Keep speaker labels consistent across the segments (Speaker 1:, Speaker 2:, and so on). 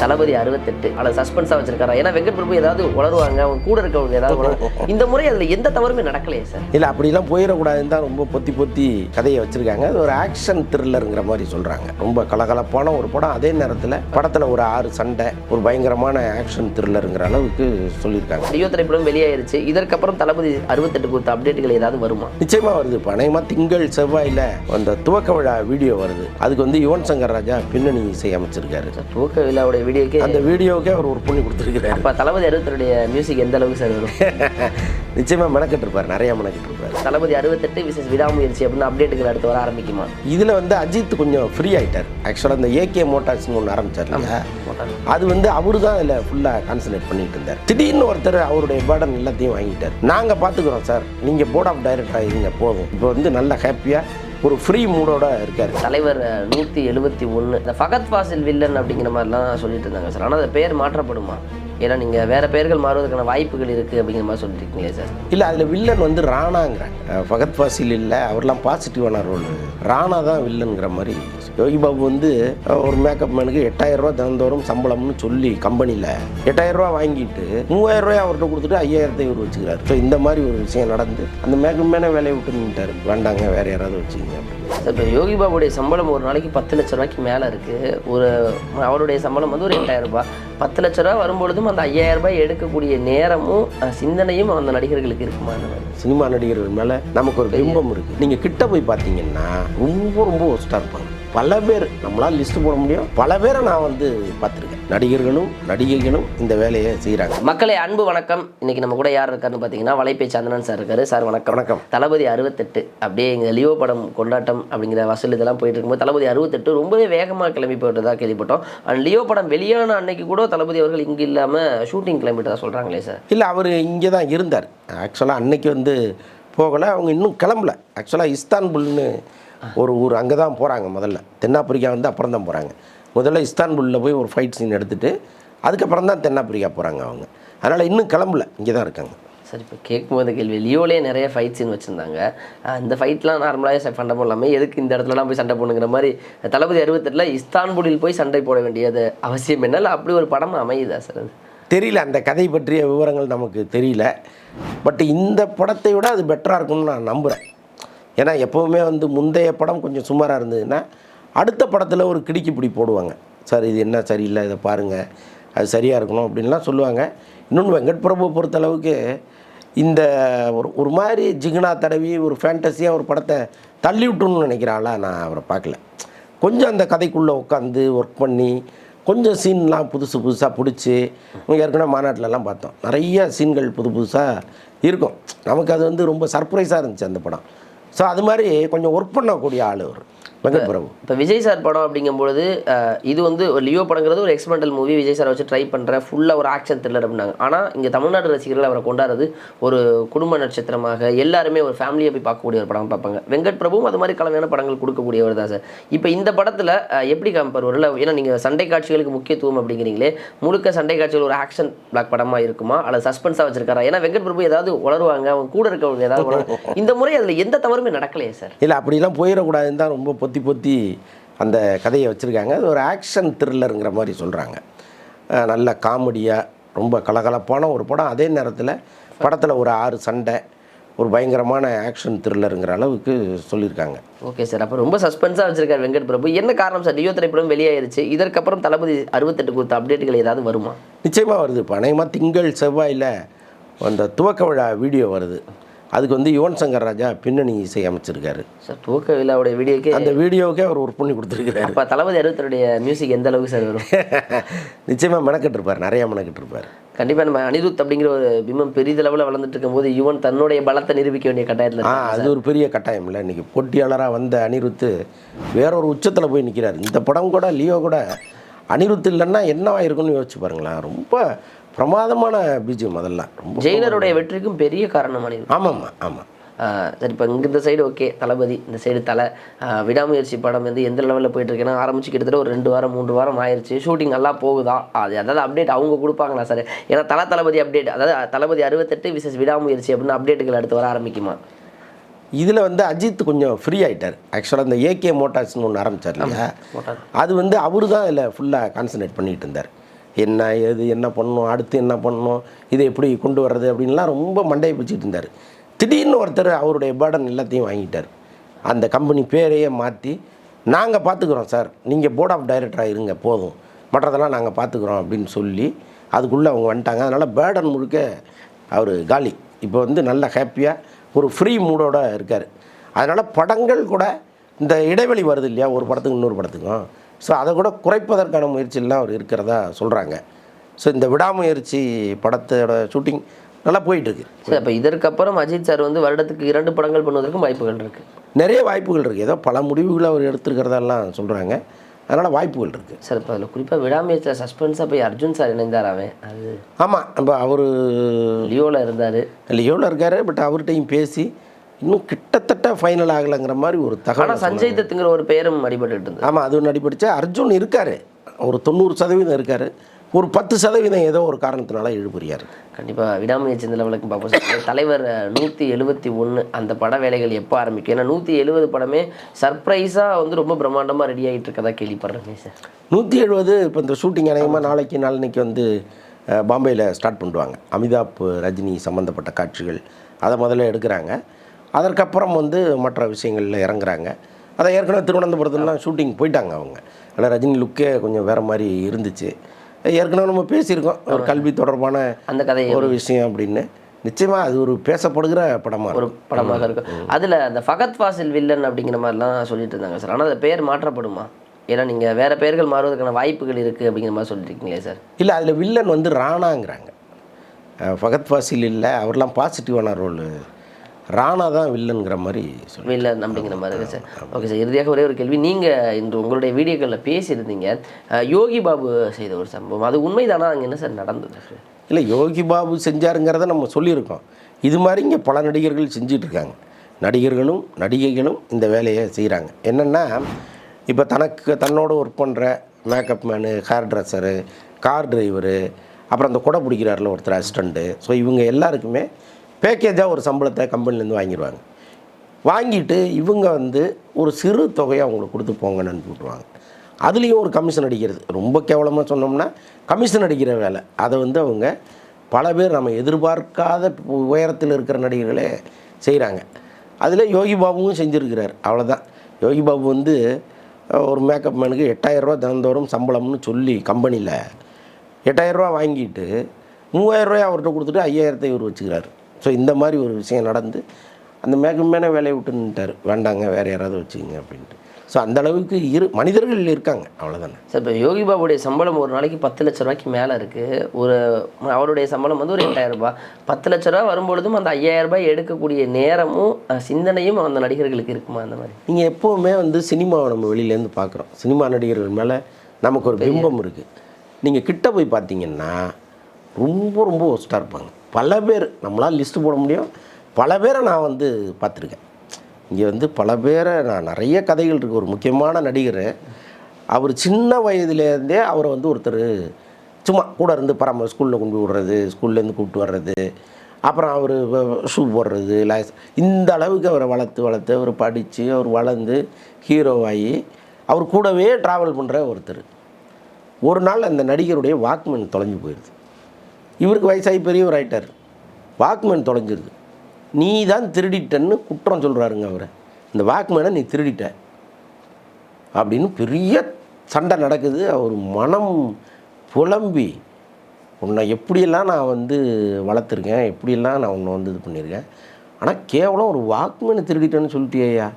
Speaker 1: தளபதி அறுபத்தெட்டு. அதில் சஸ்பென்ஸாக வச்சிருக்காரா? ஏன்னா வெங்கட் பிரபு ஏதாவது உளருவாங்க அவங்க கூட இருக்கவங்க ஏதாவது இந்த முறை அதில் எந்த தவறுமே நடக்கலையே சார்.
Speaker 2: இல்லை அப்படிலாம் போயிடக்கூடாதுன்னு தான் ரொம்ப பொத்தி பொத்தி கதையை வச்சுருக்காங்க. அது ஒரு ஆக்ஷன் த்ரில்லருங்கிற மாதிரி சொல்கிறாங்க ரொம்ப கலகலப்பான ஒரு படம். அதே நேரத்தில் படத்தில் ஒரு ஆறு சண்டை ஒரு பயங்கரமான ஆக்ஷன் த்ரில்லருங்கிற அளவுக்கு சொல்லியிருக்காங்க.
Speaker 1: லியோ திரைப்படம் வெளியாயிருச்சு. இதற்கப்புறம் தளபதி அறுபத்தெட்டு கொடுத்த அப்டேட்டுகள் ஏதாவது வருமா?
Speaker 2: நிச்சயமாக வருது. இப்போ அநேகமாக திங்கள் செவ்வாயில் அந்த துவக்க விழா வீடியோ வருது. அதுக்கு வந்து யுவன் சங்கர் ராஜா பின்னணி இசை அமைச்சிருக்காரு.
Speaker 1: துவக்க விழாவுடைய வீடியோக்கே
Speaker 2: அந்த வீடியோவுக்கே அவர் ஒரு பண்ணி கொடுத்துருக்கிறாரு.
Speaker 1: அப்போ தளபதி அறுபத்தெட்டுடைய மியூசிக் எந்த அளவுக்கு சார் வரும்?
Speaker 2: நிச்சயமாக மெனக்கிட்டு இருப்பார் நிறையா மெனக்கிட்டு இருப்பார்
Speaker 1: தளபதி அறுபத்தெட்டு விசேஷ விடாமுயற்சி அப்படின்னு அப்டேட்டுகள் அடுத்து வர ஆரம்பிக்குமா?
Speaker 2: இதில் வந்து அஜித் கொஞ்சம் ஃப்ரீ ஆயிட்டார். ஆக்சுவலாக இந்த ஏகே மோட்டார்ஸ்னு ஒன்று இல்லையா அது வந்து அவரு தான் அதில் ஃபுல்லாக கான்சன்ட்ரேட் பண்ணிட்டு இருந்தார். திடீர்னு ஒருத்தர் அவருடைய பேர்டன் எல்லாத்தையும் வாங்கிட்டார். நாங்கள் பார்த்துக்குறோம் சார் நீங்கள் போர்ட் ஆஃப் டைரக்டராக இருங்க போதும். இப்போ வந்து நல்ல ஹாப்பியாக ஒரு ஃப்ரீ மூடோட இருக்கார்.
Speaker 1: தலைவர் நூற்றி எழுபத்தி ஒன்று இந்த ஃபகத் ஃபாசில் வில்லன் அப்படிங்கிற மாதிரிலாம் சொல்லிட்டு இருந்தாங்க சார். ஆனால் அந்த பேர் மாற்றப்படுமா? ஏன்னா நீங்கள் வேற பெயர்கள் மாறுவதற்கான வாய்ப்புகள் இருக்குது அப்படிங்கிற மாதிரி சொல்லிட்டு இருக்கீங்களே சார்.
Speaker 2: இல்லை அதில் வில்லன் வந்து ராணாங்கிறாங்க அஹ் ஃபகத் ஃபாசில் இல்லை அவர்லாம் பாசிட்டிவான ரோல் ராணா தான் வில்லனுங்கிற மாதிரி. யோகி பாபு வந்து ஒரு மேக்கப் மேனுக்கு எட்டாயிரம் ரூபா தினந்தோறும் சம்பளம்னு சொல்லி கம்பெனியில் எட்டாயிரம் ரூபா வாங்கிட்டு மூவாயிரம் ரூபாய் அவர்கிட்ட கொடுத்துட்டு ஐயாயிரத்தை இவர் வச்சுக்கிறாரு. ஸோ இந்த மாதிரி ஒரு விஷயம் நடந்து அந்த மேக்கப் மேனே வேலையை விட்டு நின்ட்டாரு வேண்டாங்க வேற யாராவது வச்சுக்கோங்க அப்படின்னு.
Speaker 1: இப்போ யோகி பாபுடைய சம்பளம் ஒரு நாளைக்கு பத்து லட்ச ரூபாய்க்கு மேலே இருக்குது ஒரு அவருடைய சம்பளம் வந்து ஒரு எட்டாயிரம் ரூபாய். பத்து லட்ச ரூபா வரும்பொழுதும் அந்த ஐயாயிரம் ரூபாய் எடுக்கக்கூடிய நேரமும் சிந்தனையும் அந்த நடிகர்களுக்கு இருக்குமா
Speaker 2: சினிமா நடிகர்கள் மேலே நமக்கு ஒரு பிம்பம் இருக்குது நீங்கள் கிட்ட போய் பார்த்தீங்கன்னா ரொம்ப ரொம்ப ஒஸ்ட்டாக இருப்பாங்க. பல பேர் நம்மளால் லிஸ்ட் போட முடியும். பல பேரை நான் வந்து பார்த்துருக்கேன். நடிகர்களும் நடிகைகளும் இந்த வேலையை செய்கிறாங்க
Speaker 1: மக்களே அன்பு வணக்கம். இன்னைக்கு நம்ம கூட யார் இருக்காருன்னு பார்த்தீங்கன்னா வலைப்பை சந்தனன் சார் இருக்காரு. சார் வணக்கம்.
Speaker 2: வணக்கம்.
Speaker 1: தளபதி அறுபத்தெட்டு. அப்படியே இங்கே லியோ படம் கொண்டாட்டம் அப்படிங்கிற வசூல் இதெல்லாம் போயிட்டு இருக்கும்போது தளபதி அறுபத்தெட்டு ரொம்பவே வேகமாக கிளம்பி போயிட்டதா கேள்விப்பட்டோம். அண்ட் லியோ படம் வெளியான அன்னைக்கு கூட தளபதி அவர்கள் இங்கே இல்லாமல் ஷூட்டிங் கிளம்பிட்டதா சொல்கிறாங்களே சார்?
Speaker 2: இல்லை அவர் இங்கே தான் இருந்தார் ஆக்சுவலாக அன்னைக்கு வந்து போகலை. அவங்க இன்னும் கிளம்பல. ஆக்சுவலாக இஸ்தான்புல்னு ஒரு ஊர் அங்கே தான் போகிறாங்க முதல்ல. தென்னாப்பிரிக்கா வந்து அப்புறம் தான் போகிறாங்க முதல்ல இஸ்தான்புல்லில் போய் ஒரு ஃபைட் சீன் எடுத்துட்டு அதுக்கப்புறம் தான் தென்னாப்பிரிக்கா போகிறாங்க அவங்க. அதனால் இன்னும் கிளம்பல இங்கே தான் இருக்காங்க.
Speaker 1: சரி இப்போ கேட்கும்போது கேள்வி லியோலே நிறைய ஃபைட் சீன் வச்சுருந்தாங்க. இந்த ஃபைட்லாம் நார்மலாக சண்டை போடலாமே எதுக்கு இந்த இடத்துலலாம் போய் சண்டை போடணுங்கிற மாதிரி தளபதி அறுபத்தெட்டில் இஸ்தான்புலில் போய் சண்டை போட வேண்டியது அவசியம் என்ன? இல்லை அப்படி ஒரு படம் அமையுதா சார் அது?
Speaker 2: தெரியல அந்த கதை பற்றிய விவரங்கள் நமக்கு தெரியல. பட் இந்த படத்தை விட அது பெட்டராக இருக்கும்னு நான் நம்புகிறேன் ஏன்னா எப்போவுமே வந்து முந்தைய படம் கொஞ்சம் சுமாராக இருந்ததுன்னா அடுத்த படத்தில் ஒரு கிடுக்கி பிடி போடுவாங்க. சார் இது என்ன சரியில்லை இதை பாருங்கள் அது சரியாக இருக்கணும் அப்படின்லாம் சொல்லுவாங்க. இன்னொன்று வெங்கட் பிரபு பொறுத்தளவுக்கு இந்த ஒரு ஒரு மாதிரி ஜிகுனா தடவி ஒரு ஃபேண்டஸியாக ஒரு படத்தை தள்ளி விட்டுன்னு நினைக்கிறாளா நான் அவரை பார்க்கல. கொஞ்சம் அந்த கதைக்குள்ளே உட்காந்து ஒர்க் பண்ணி கொஞ்சம் சீன்லாம் புதுசு புதுசாக பிடிச்சி ஏற்கனவே மாநாட்டிலலாம் பார்த்தோம். நிறைய சீன்கள் புது புதுசாக இருக்கும். நமக்கு அது வந்து ரொம்ப சர்ப்ரைஸாக இருந்துச்சு அந்த படம். ஸோ அது மாதிரி கொஞ்சம் ஒர்க் பண்ணக்கூடிய ஆள் அவர் வெங்கட் பிரபு
Speaker 1: இப்போ விஜய் சார் படம் அப்படிங்கும்பொழுது இது வந்து ஒரு லியோ படங்கிறது ஒரு எக்ஸ்பெரிமெண்டல் மூவி விஜய் சார் வச்சு ட்ரை பண்ணுற ஃபுல்லாக ஒரு ஆக்ஷன் த்ரில்லர் அப்படின்னாங்க. ஆனால் இங்கே தமிழ்நாடு ரசிகர்கள் அவரை கொண்டாடுறது ஒரு குடும்ப நட்சத்திரமாக எல்லாருமே ஒரு ஃபேமிலியை போய் பார்க்கக்கூடிய ஒரு படம் பார்ப்பாங்க. வெங்கட் பிரபுவும் அது மாதிரி கலவையான படங்கள் கொடுக்கக்கூடியவர் தான் சார். இப்போ இந்த படத்தில் எப்படி காமிப்பார் ஒரு ஏன்னா நீங்கள் சண்டை காட்சிகளுக்கு முக்கியத்துவம் அப்படிங்கிறீங்களே முழுக்க சண்டை காட்சிகள் ஒரு ஆக்ஷன் பிளாக் படமாக இருக்குமா? அல்லது சஸ்பென்ஸாக வச்சிருக்காரா? ஏன்னா வெங்கட் பிரபு ஏதாவது உளருவாங்க அவங்க கூட இருக்கவங்க ஏதாவது இந்த முறை அதில் எந்த தவறுமே நடக்கலையே சார்.
Speaker 2: இல்லை அப்படிலாம் போயிடக்கூடாதுன்னு தான் ரொம்ப பொத்தி பொத்தி அந்த கதையை வச்சுருக்காங்க. அது ஒரு ஆக்ஷன் த்ரில்லருங்கிற மாதிரி சொல்கிறாங்க நல்ல காமெடியாக ரொம்ப கலகலப்பான ஒரு படம். அதே நேரத்தில் படத்தில் ஒரு ஆறு சண்டை ஒரு பயங்கரமான ஆக்ஷன் த்ரில்லருங்கிற அளவுக்கு சொல்லியிருக்காங்க.
Speaker 1: Okay sir. அப்போ ரொம்ப சஸ்பென்ஸாக வச்சிருக்காரு வெங்கட் பிரபு. என்ன காரணம் சார்? லியோ திரைப்படம் வெளியாயிருச்சு. இதற்கப்புறம் தளபதி அறுபத்தெட்டு கொடுத்த அப்டேட்டுகள் ஏதாவது வருமா?
Speaker 2: நிச்சயமாக வருது. இப்போ அநேகமாக திங்கள் செவ்வாயில் அந்த துவக்க விழா வீடியோ வருது. அதுக்கு வந்து யுவன் சங்கர் ராஜா பின்னணி இசை அமைச்சிருக்காரு.
Speaker 1: சார் துவக்க விழாவுடைய வீடியோக்கே
Speaker 2: அந்த வீடியோவுக்கே அவர் ஒர்க் பண்ணி கொடுத்துருக்கிறாரு.
Speaker 1: அப்போ தளபதி அறுபத்தருடைய மியூசிக் எந்த அளவுக்கு சார் வரும்?
Speaker 2: நிச்சயமாக மெனக்கிட்டு இருப்பார் நிறையா மெனக்கிட்டு இருப்பார்
Speaker 1: கண்டிப்பாக நம்ம அனிருத் அப்படிங்கிற ஒரு பிம்பம் பெரிதளவில் வளர்ந்துட்டு இருக்கும்போது யுவன் தன்னுடைய பலத்தை நிரூபிக்க வேண்டிய கட்டாயத்தில்
Speaker 2: ஆ அது ஒரு பெரிய கட்டாயம் இல்லை இன்றைக்கி போட்டியாளராக வந்த அனிருத்து வேற ஒரு உச்சத்தில் போய் நிற்கிறார் இந்த படம் கூட லியோ கூட அனிருத் இல்லைன்னா என்னவா இருக்கும்னு யோசிச்சு பாருங்களேன். ரொம்ப பிரமாதமான பிஜிஎம் அதெல்லாம். ரொம்ப
Speaker 1: ஜெயிலருடைய வெற்றிக்கும் பெரிய காரணம் அனிருத்
Speaker 2: ஆமாம்மா ஆமாம்
Speaker 1: ஆஹ் சரி இப்போ இங்க இந்த சைடு ஓகே தளபதி இந்த சைடு தலை. விடாமுயற்சி படம் வந்து எந்த லெவலில் போயிட்டு இருக்குன்னா ஆரம்பிச்சு கிட்டத்தட்ட ஒரு ரெண்டு வாரம் மூன்று வாரம் ஆயிருச்சு. ஷூட்டிங் நல்லா போகுதா? அது அதாவது அப்டேட் அவங்க கொடுப்பாங்களா சார் ஏன்னா தலை தளபதி அப்டேட் அதாவது தளபதி அறுபத்தெட்டு விசேஷ விடாமுயற்சி அப்படின்னு அப்டேட்டுகள் அடுத்து வர ஆரம்பிக்குமா?
Speaker 2: இதில் வந்து அஜித் கொஞ்சம் ஃப்ரீ ஆயிட்டார். ஆக்சுவலாக இந்த ஏகே மோட்டார்ஸ்னு ஒன்று ஆரம்பிச்சார் இல்லையா? அது வந்து அவரு தான் அதில் ஃபுல்லாக கான்சன்ட்ரேட் பண்ணிட்டு இருந்தார். என்ன ஏது என்ன பண்ணணும் அடுத்து என்ன பண்ணணும் இதை எப்படி கொண்டு வர்றது அப்படின்லாம் ரொம்ப மண்டையை பிடிச்சிட்டு இருந்தார். திடீர்னு ஒருத்தர் அவருடைய பேர்டன் எல்லாத்தையும் வாங்கிட்டார். அந்த கம்பெனி பேரையே மாற்றி நாங்கள் பார்த்துக்குறோம் சார். நீங்கள் போர்ட் ஆஃப் டைரக்டராக இருங்க போதும். மற்றதெல்லாம் நாங்கள் பார்த்துக்குறோம் அப்படின்னு சொல்லி அதுக்குள்ளே அவங்க வந்துட்டாங்க. அதனால் பேர்டன் முழுக்க அவர் காலி. இப்போ வந்து நல்ல ஹாப்பியாக ஒரு ஃப்ரீ மூடோட இருக்கார். அதனால் படங்கள் கூட இந்த இடைவெளி வருது இல்லையா? ஒரு படத்துக்கு இன்னொரு படத்துக்கும். ஸோ அதை கூட குறைப்பதற்கான முயற்சியெல்லாம் அவர் இருக்கிறதா சொல்கிறாங்க ஸோ இந்த விடாமுயற்சி படத்தோட ஷூட்டிங் நல்லா போயிட்டுருக்கு.
Speaker 1: சார் அப்போ இதற்கப்புறம் அஜித் சார் வந்து வருடத்துக்கு இரண்டு படங்கள் பண்ணுவதற்கும் வாய்ப்புகள் இருக்கு.
Speaker 2: நிறைய வாய்ப்புகள் இருக்குது ஏதோ பல முடிவுகளை அவர் எடுத்துருக்கிறதெல்லாம் சொல்கிறாங்க அதனால் வாய்ப்புகள் இருக்குது
Speaker 1: சார் இப்போ அதில் குறிப்பாக விடாமுயற்சியில் சஸ்பென்ஸாக போய் அர்ஜுன் சார் இணைந்தாராமே அது
Speaker 2: ஆமாம் நம்ம அவர்
Speaker 1: லியோவில் இருந்தார்.
Speaker 2: லியோவில் இருக்கார் பட் அவர்கிட்டையும் பேசி இன்னும் கிட்டத்தட்ட ஃபைனல் ஆகலைங்கிற மாதிரி ஒரு தகவல்
Speaker 1: சஞ்சய் தத்துங்கிற ஒரு பேரும் அடிபட்டு
Speaker 2: ஆமாம் அது நடிப்பிடிச்சா. அர்ஜுன் இருக்கார். ஒரு தொண்ணூறு சதவீதம் இருக்கார். ஒரு பத்து சதவீதம் ஏதோ ஒரு காரணத்தினால இழுபறியார்.
Speaker 1: கண்டிப்பாக விடாமுயற்சி இந்த லெவலுக்கு பார்ப்போம் தலைவர் நூற்றி எழுபத்தி ஒன்று அந்த பட வேலைகள் எப்போ ஆரம்பிக்கும்? ஏன்னா நூற்றி எழுபது படமே சர்ப்ரைஸாக வந்து ரொம்ப பிரம்மாண்டமாக ரெடி ஆகிட்டு இருக்கதா கேள்விப்படுறேன். சார்?
Speaker 2: நூற்றி எழுபது இப்போ இந்த ஷூட்டிங் அநேகமாக நாளைக்கு நாளன்னைக்கு வந்து பாம்பேயில் ஸ்டார்ட் பண்ணுவாங்க. அமிதாப் ரஜினி சம்மந்தப்பட்ட காட்சிகள் அதை முதல்ல எடுக்கிறாங்க. அதற்கப்புறம் வந்து மற்ற விஷயங்களில் இறங்குறாங்க. அதை ஏற்கனவே திருவனந்தபுரத்துலலாம் ஷூட்டிங் போயிட்டாங்க அவங்க. ஆனால் ரஜினி லுக்கே கொஞ்சம் வேறு மாதிரி இருந்துச்சு. ஏற்கனவே நம்ம பேசியிருக்கோம். ஒரு கல்வி தொடர்பான
Speaker 1: அந்த கதையை
Speaker 2: ஒரு விஷயம் அப்படின்னு. நிச்சயமாக அது ஒரு பேசப்படுகிற படமாக
Speaker 1: ஒரு படமாக இருக்கும். அதில் அந்த ஃபகத் ஃபாசில் வில்லன் அப்படிங்கிற மாதிரிலாம் சொல்லிட்டு இருந்தாங்க சார். ஆனால் அந்த பேர் மாற்றப்படுமா? ஏன்னா நீங்கள் வேறு பெயர்கள் மாறுவதற்கான வாய்ப்புகள் இருக்குது அப்படிங்கிற மாதிரி சொல்லியிருக்கீங்களே சார்.
Speaker 2: இல்லை அதில் வில்லன் வந்து ராணாங்கிறாங்க. ஃபகத் ஃபாசில் இல்லை அவர்லாம் பாசிட்டிவான ரோலு ராணா தான் வில்லன்கிற மாதிரி
Speaker 1: வில்லன் அப்படிங்கிற மாதிரி. இருக்கு சார் ஓகே சார் இறுதியாக ஒரே ஒரு கேள்வி. நீங்கள் இன்று உங்களுடைய வீடியோக்களில் பேசியிருந்தீங்க யோகி பாபு செய்த ஒரு சம்பவம். அது உண்மைதானா? அங்கே என்ன சார் நடந்தது?
Speaker 2: இல்லை யோகி பாபு செஞ்சாருங்கிறத நம்ம சொல்லியிருக்கோம். இது மாதிரி இங்கே பல நடிகர்கள் செஞ்சிட்டு இருக்காங்க நடிகர்களும் நடிகைகளும் இந்த வேலையை செய்கிறாங்க என்னென்னா இப்போ தனக்கு தன்னோட ஒர்க் பண்ணுற makeup man hair dresser car driver அப்புறம் அந்த குடை பிடிக்கிறாரில் ஒருத்தர் அசிஸ்டண்ட்டு ஸோ இவங்க எல்லாருக்குமே பேக்கேஜாக ஒரு சம்பளத்தை கம்பெனிலேருந்து வாங்கிடுவாங்க வாங்கிட்டு இவங்க வந்து ஒரு சிறு தொகையை அவங்களுக்கு கொடுத்து போங்கன்னு அனுப்பி விட்ருவாங்க அதுலேயும் ஒரு கமிஷன் அடிக்கிறது. ரொம்ப கேவலமாக சொன்னோம்னா கமிஷன் அடிக்கிற வேலை. அதை வந்து அவங்க பல பேர் நம்ம எதிர்பார்க்காத உயரத்தில் இருக்கிற நடிகர்களே செய்கிறாங்க அதில் யோகி பாபுவும் செஞ்சுருக்கிறார். அவ்வளோதான் யோகி பாபு வந்து ஒரு மேக்கப் மேனுக்கு எட்டாயிரரூவா தினந்தோறும் சம்பளம்னு சொல்லி கம்பெனியில் எட்டாயிரரூவா வாங்கிட்டு மூவாயிரரூவாய் அவர்கிட்ட கொடுத்துட்டு ஐயாயிரத்தை இவர் வச்சுக்கிறாரு. ஸோ இந்த மாதிரி ஒரு விஷயம் நடந்து அந்த மேக்கப் மேனே வேலையை விட்டு நின்ட்டார் வேண்டாங்க வேறு யாராவது வச்சுக்கங்க அப்படின்ட்டு. ஸோ அந்த அளவுக்கு இரு மனிதர்கள் இருக்காங்க அவ்வளோதானே
Speaker 1: சார் இப்போ யோகி பாபுடைய சம்பளம் ஒரு நாளைக்கு பத்து லட்ச ரூபாய்க்கு மேலே இருக்குது ஒரு அவருடைய சம்பளம் வந்து ஒரு எட்டாயிரம் ரூபாய். பத்து லட்ச ரூபா வரும்பொழுதும் அந்த ஐயாயிரம் ரூபாய் எடுக்கக்கூடிய நேரமும் சிந்தனையும் அந்த நடிகர்களுக்கு இருக்குமா அந்த மாதிரி?
Speaker 2: நீங்கள் எப்போவுமே வந்து சினிமாவை நம்ம வெளியிலேருந்து பார்க்குறோம். சினிமா நடிகர்கள் மேலே நமக்கு ஒரு பிம்பம் இருக்குது நீங்கள் கிட்ட போய் பார்த்தீங்கன்னா ரொம்ப ரொம்ப ஒஸ்ட்டாக இருப்பாங்க. பல பேர் நம்மளால் லிஸ்ட்டு போட முடியும். பல பேரை நான் வந்து பார்த்துருக்கேன். இங்கே வந்து பல பேரை நான் நிறைய கதைகள் இருக்குது ஒரு முக்கியமான நடிகர். அவர் சின்ன வயதுலேருந்தே அவரை வந்து ஒருத்தர் சும்மா கூட இருந்து பராம ஸ்கூலில் கொண்டு விடுறது ஸ்கூல்லேருந்து கூப்பிட்டு வர்றது அப்புறம் அவர் ஷூ போடுறது லைஸ் இந்த அளவுக்கு அவரை வளர்த்து வளர்த்து அவர் படித்து அவர் வளர்ந்து ஹீரோவாகி அவர் கூடவே ட்ராவல் பண்ணுற ஒருத்தர். ஒரு நாள் அந்த நடிகருடைய வாக்மேன் தொலைஞ்சு போயிடுது இவருக்கு வயசாகி பெரியவர் ஆகிட்டார் வாக்மேன் தொலைஞ்சிருது. நீ தான் திருடிட்டன்னு குற்றம் சொல்கிறாருங்க அவரை. இந்த வாக்மேனை நீ திருடிட்ட. அப்படின்னு பெரிய சண்டை நடக்குது. அவர் மனம் புலம்பி உன்னை எப்படியெல்லாம் நான் வந்து வளர்த்துருக்கேன் எப்படியெல்லாம் நான் உன்னை வந்து இது பண்ணியிருக்கேன் ஆனால் கேவலம் ஒரு வாக்மேனை திருடிட்டேன்னு சொல்லிட்டியா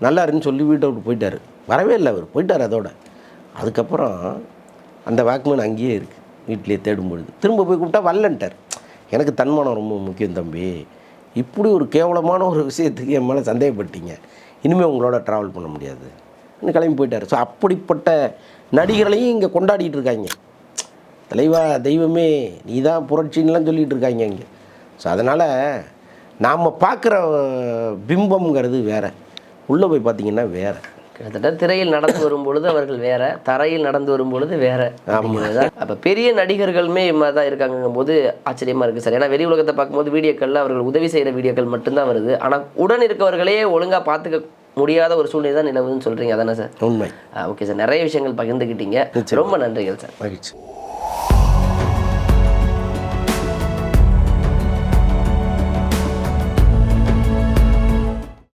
Speaker 2: நல்லா இருன்னு சொல்லி வீட்டை விட்டு போயிட்டார். வரவே இல்லை அவர். போயிட்டார் அதோட. அதுக்கப்புறம் அந்த வாக்மேன் அங்கேயே இருக்குது வீட்டிலேயே தேடும் பொழுது. திரும்ப போய் கூப்பிட்டா வரலன்ட்டார் எனக்கு தன்மானம் ரொம்ப முக்கியம் தம்பி. இப்படி ஒரு கேவலமான ஒரு விஷயத்துக்கு என் மேலே சந்தேகப்பட்டீங்க. இனிமேல் உங்களோட ட்ராவல் பண்ண முடியாது. இன்னும் கிளம்பி போயிட்டார். ஸோ அப்படிப்பட்ட நடிகர்களையும் இங்கே கொண்டாடிட்டு இருக்காங்க. தலைவா தெய்வமே நீ தான் புரட்சின்லாம் சொல்லிகிட்டு இருக்காங்க இங்கே. ஸோ அதனால் நாம் பார்க்குற பிம்பம்ங்கிறது வேறு. உள்ளே போய் பார்த்தீங்கன்னா வேறு.
Speaker 1: கிட்டத்தட்ட திரையில் நடந்து வரும் பொழுது அவர்கள் வேற தரையில் நடந்து வரும் பொழுது வேற. அப்ப பெரிய நடிகர்களுமே இது மாதிரி தான் இருக்காங்கும் போது ஆச்சரியமா இருக்கு சார். ஏன்னா வெளி உலகத்தை பார்க்கும்போது வீடியோக்கள்ல அவர்கள் உதவி செய்யற வீடியோக்கள் மட்டும்தான் வருது. ஆனா உடன் இருக்கவர்களே ஒழுங்கா பார்த்துக்க முடியாத ஒரு சூழ்நிலை தான் நிலவுதுன்னு சொல்றீங்க. அதானே சார்?
Speaker 2: உண்மை.
Speaker 1: Okay sir. நிறைய விஷயங்கள் பகிர்ந்துக்கிட்டீங்க ரொம்ப நன்றிகள் சார்.
Speaker 2: மகிழ்ச்சி.